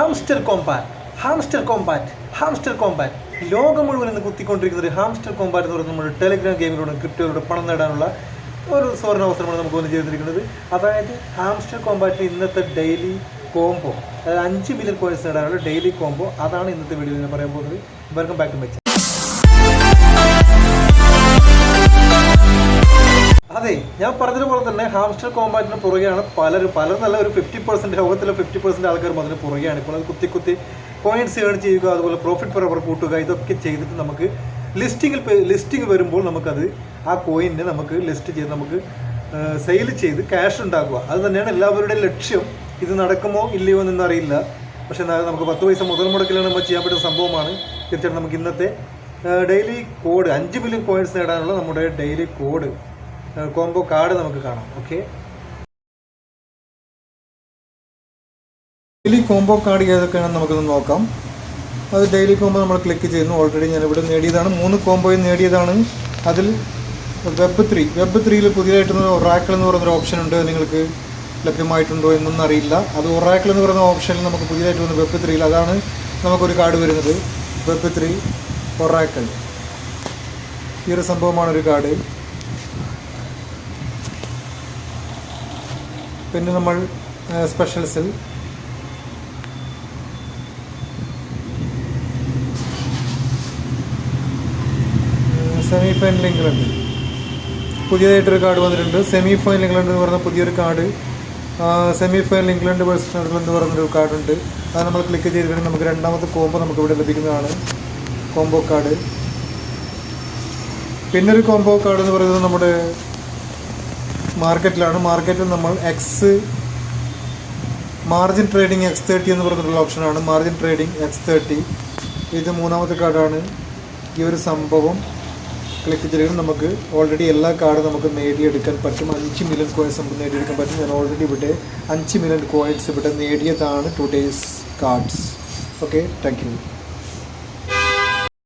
Hamster Kombat Hamster Kombat Hamster Kombat ലോകം മുഴുവൻ ഇന്ന് കുത്തിക്കൊണ്ടിരിക്കുന്ന ഒരു ഹാംസ്റ്റർ കോമ്പാറ്റ് എന്ന് പറയുന്നത് നമ്മുടെ ടെലിഗ്രാം ഗെയിമിലൂടെ ക്രിപ്റ്റോയിലൂടെ പണം നേടാനുള്ള ഒരു സ്വർണ അവസരമാണ് നമുക്ക് വന്ന് ചെയ്തിരിക്കുന്നത് അതായത് ഹാംസ്റ്റർ കോമ്പാറ്റിൽ ഇന്നത്തെ ഡെയിലി കോംബോ അതായത് അഞ്ച് മില്യൺ കോയിൻസ് നേടാനുള്ള ഡെയിലി കോംബോ അതാണ് ഇന്നത്തെ വീഡിയോയിൽ ഞാൻ പറയാൻ പോകുന്നത്. വെൽക്കം ബാക്ക് ടു മൈ ഞാൻ പറഞ്ഞതുപോലെ തന്നെ ഹാംസ്റ്റർ കോമ്പാറ്റിന് പുറകെയാണ് പലരും പലരും നല്ല ഒരു ഫിഫ്റ്റി പെർസെന്റ് ലോകത്തിലെ ഫിഫ്റ്റി പെർസെന്റ് ആൾക്കാരും അതിന് പുറകെയാണ്. ഇപ്പോൾ അത് കുത്തി കുത്തി പോയിന്റ്സ് ഏൺ ചെയ്യുക അതുപോലെ പ്രോഫിറ്റ് പെർ അവർ കൂട്ടുക ഇതൊക്കെ ചെയ്തിട്ട് നമുക്ക് ലിസ്റ്റിങ്ങിൽ ലിസ്റ്റിംഗ് വരുമ്പോൾ നമുക്കത് ആ കോയിനെ നമുക്ക് ലിസ്റ്റ് ചെയ്ത് നമുക്ക് സെയിൽ ചെയ്ത് ക്യാഷ് ഉണ്ടാക്കുക. അത് തന്നെയാണ് എല്ലാവരുടെയും ലക്ഷ്യം. ഇത് നടക്കുമോ ഇല്ലയോ എന്നൊന്നും അറിയില്ല. പക്ഷേ എന്നാലും നമുക്ക് പത്ത് പൈസ മുതൽ മുടക്കിലാണ് നമ്മൾ ചെയ്യാൻ പറ്റുന്ന സംഭവമാണ്. തീർച്ചയായിട്ടും നമുക്ക് ഇന്നത്തെ ഡെയിലി കോഡ് അഞ്ച് ബില്യൺ പോയിന്റ്സ് നേടാനുള്ള നമ്മുടെ ഡെയിലി കോഡ് കോംബോ കാർഡ് നമുക്ക് കാണാം. ഓക്കെ? ഡെയിലി കോംബോ കാർഡ് ഏതൊക്കെയാണെന്ന് നമുക്കൊന്ന് നോക്കാം. അത് ഡെയിലി കോംബോ നമ്മൾ ക്ലിക്ക് ചെയ്യുന്നു. ഓൾറെഡി ഞാൻ ഇവിടെ നേടിയതാണ്. മൂന്ന് കോംബോയും നേടിയതാണ്. അതിൽ വെബ് ത്രീ വെബ് ത്രീയിൽ പുതിയതായിട്ട് ഒറാക്കിൾ എന്ന് പറയുന്നൊരു ഓപ്ഷൻ ഉണ്ട്. നിങ്ങൾക്ക് ലഭ്യമായിട്ടുണ്ടോ എന്നൊന്നും അറിയില്ല. അത് ഒറാക്കിൾ എന്ന് പറയുന്ന ഓപ്ഷനിൽ നമുക്ക് പുതിയതായിട്ട് വന്ന വെബ് ത്രീയിൽ അതാണ് നമുക്കൊരു കാർഡ് വരുന്നത്. വെബ് ത്രീ ഒറാക്കിൾ ഈ ഒരു സംഭവമാണ് ഒരു കാർഡ്. പിന്നെ നമ്മൾ സ്പെഷ്യൽസിൽ സെമി ഫൈനൽ ഇംഗ്ലണ്ട് പുതിയതായിട്ടൊരു കാർഡ് വന്നിട്ടുണ്ട്. സെമി ഫൈനൽ ഇംഗ്ലണ്ട് എന്ന് പറഞ്ഞ പുതിയൊരു card semi final England versus Netherland പറയുന്നൊരു കാർഡുണ്ട് അത് നമ്മൾ ക്ലിക്ക് ചെയ്ത് കഴിഞ്ഞാൽ നമുക്ക് രണ്ടാമത്തെ കോംബോ നമുക്ക് ഇവിടെ ലഭിക്കുന്നതാണ്. കോംബോ കാർഡ് പിന്നൊരു കോംബോ കാർഡ് എന്ന് പറയുന്നത് നമ്മുടെ മാർക്കറ്റിലാണ്. മാർക്കറ്റിൽ നമ്മൾ X margin trading X thirty എന്ന് പറഞ്ഞിട്ടുള്ള ഓപ്ഷനാണ് മാർജിൻ ട്രേഡിംഗ് എക്സ് തേർട്ടി ഇത് മൂന്നാമത്തെ കാർഡാണ് ഈ ഒരു സംഭവം ക്ലിക്ക് ചെയ്തിട്ട് നമുക്ക് ഓൾറെഡി എല്ലാ കാർഡും നമുക്ക് നേടിയെടുക്കാൻ പറ്റും. അഞ്ച് മില്യൺ കോയിൻസ് നമുക്ക് നേടിയെടുക്കാൻ പറ്റും. ഞാൻ ഓൾറെഡി ഇവിടെ അഞ്ച് മില്യൺ കോയിൻസ് ഇവിടെ നേടിയതാണ് today's cards okay thank you